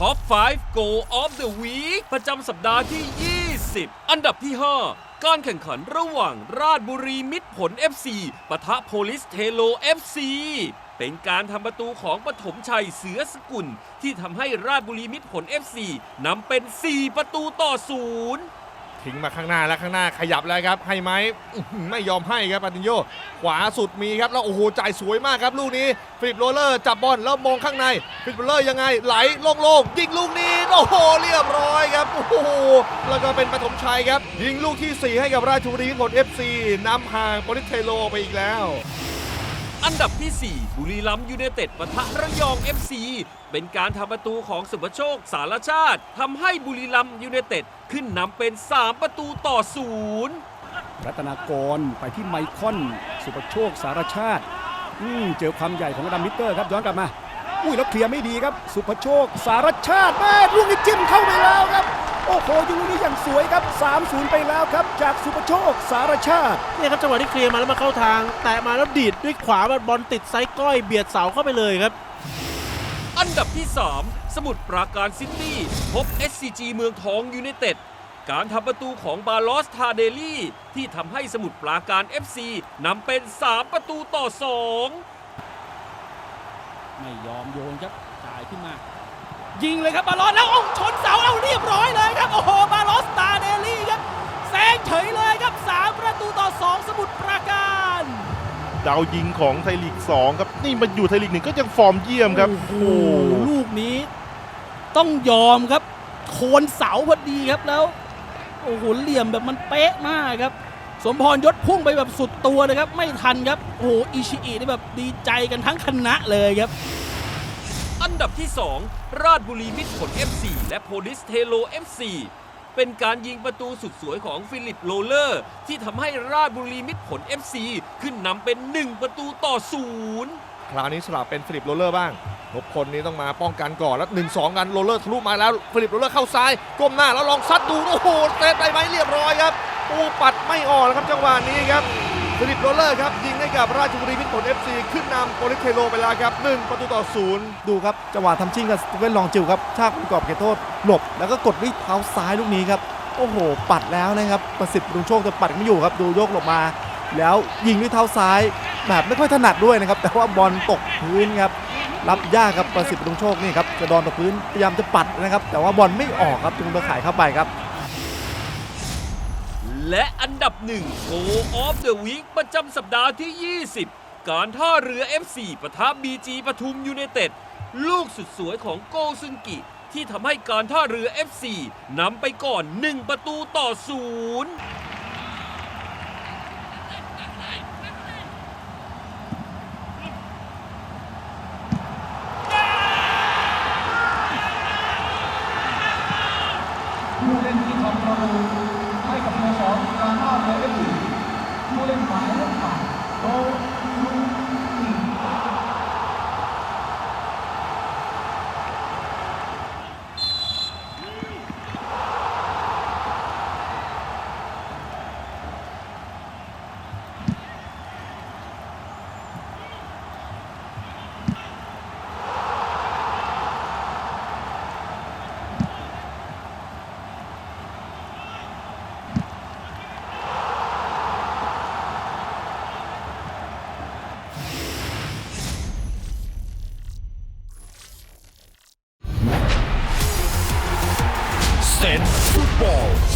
Top 5 Go of the Week ประจำสัปดาห์ที่ 20 อันดับที่ 5 การแข่งขันระหว่างราชบุรีมิตรผล FC ปะทะโพลิสเทโล FC เป็นการทำประตูของปฐมชัยเสือสกุล ที่ทำให้ราชบุรีมิตรผล FC นำเป็น 4 ประตูต่อศูนย์ ทิ้งมาข้างหน้าแล้วข้างหน้าขยับแล้วครับ ให้ไหมไม่ยอมให้ครับปาตินโยขวาสุดมีครับแล้วโอ้โหจ่ายสวยมากครับลูกนี้ฟิลิปโรเลอร์จับบอลแล้วมองข้างในฟิลิปโรเลอร์ยังไงไหลโล่งๆยิงลูกนี้โอ้โหเรียบร้อยครับโอ้โหแล้วก็เป็นปฐมชัยครับ ยิงลูกทีสี่4 ให้กับราชบุรีผล FC นำห่างโปลิสเทโลไปอีกแล้ว อันดับที่ 4 บุรีรัมย์ยูไนเต็ดปะทะระยอง FC เป็นการทำประตูของสุภโชคสารชาติทำให้บุรีรัมย์ยูไนเต็ดขึ้นนำเป็น 3 ประตูต่อศูนย์รัตนากรไปที่ไมคอนสุประโชคสารชาติอืมเจอความใหญ่ของดัมมิเตอร์ครับย้อนกลับมา อุ้ยแล้วเคลียร์ไม่ดีครับ สุประโชคสารชาติแม่ลูกนี้จิ้มเข้าไปแล้วครับ โอ้โหยิงลูกนี้อย่างสวยครับ 3-0 ไปแล้วครับ จากสุประโชคสารชาติ เนี่ยครับจังหวะที่เคลียร์มาแล้วมาเข้าทาง แตะมาแล้วดีดด้วยขวาบอลติดไซส์ก้อยเบียดเสาเข้าไปเลยครับ อันดับที่ 3 สมุทรปราการซิตี้พบ SCG เมืองทองยูไนเต็ดการทำประตูของบาลอสทาเดลี่ ที่ทำให้สมุทรปราการ FC นำเป็น 3 ประตูต่อ2ไม่ยอมโยนครับจ่ายขึ้นมา ยิงเลยครับบาลอสแล้วเอาชนเสาเอาเรียบร้อยเลย ดาวยิงของไทยลีก2ครับนี่มาอยู่ไทยลีกหนึ่งก็ยังฟอร์มเยี่ยมครับโอ้โหลูกนี้ ต้องยอมครับ โคนเสาพอดีครับแล้วโอ้โหเหลี่ยมแบบมันเป๊ะมากครับ สมพรยศพุ่งไปแบบสุดตัวเลยครับ ไม่ทันครับโอ้โหอิชิอินี่แบบดีใจกันทั้งคณะเลยครับ อันดับที่ 2 ราชบุรีมิตรผล FC และโพลิสเทโล FC เป็นการยิงประตูสุดสวยของฟิลิปโรเลอร์ ที่ทำให้ราชบุรีมิตรผล FC ขึ้นนำเป็น 1 ประตูต่อศูนย์คราวนี้สลับเป็นฟิลิปโรเลอร์บ้างทบคนนี้ต้องมาป้องกันก่อนแล้วหนึ่งสองกันโรเลอร์ทะลุมาแล้วฟิลิปโรเลอร์เข้าซ้ายก้มหน้าแล้วลองซัดดูโอ้โหเซฟได้ไหมเรียบร้อยครับปูปัดไม่ออกแล้วครับจังหวะนี้ครับ ฟิลิปโรเลอร์ครับ ยิงให้กับราชบุรีมิตรผล FC ขึ้นนำโปลิเทโลไปแล้วครับ1ประตูต่อศูนย์ดูครับ จังหวะทำชิ่งกับสเวนลองจิวครับชากประกอบเขตโทษ หลบ แล้วก็กดด้วยเท้าซ้ายลูกนี้ครับ โอ้โห ปัดแล้วนะครับ ประสิทธิ์ลุงโชคจะปัดไม่อยู่ครับ ดูโยกหลบมา แล้วยิงด้วยเท้าซ้าย แบบไม่ค่อยถนัดด้วยนะครับ แต่ว่าบอลตกพื้นครับ รับยากครับประสิทธิ์ลุงโชคนี่ครับกระดอนตกพื้นพยายามจะปัดนะครับ แต่ว่าบอลไม่ออกครับจึงไปขายเข้าไปครับ และอันดับหนึ่ง Go of the Week ประจำสัปดาห์ที่ 20 การท่าเรือ FC ปะทะ BG ปทุมยูไนเต็ด ลูกสุดสวยของโกซึงกิ ที่ทำให้การท่าเรือ FC นำไปก่อน 1 ประตูต่อศูนย์ผู้เล่นที่ทำประตู 5 negative, 2 and minus 5. So, you Football.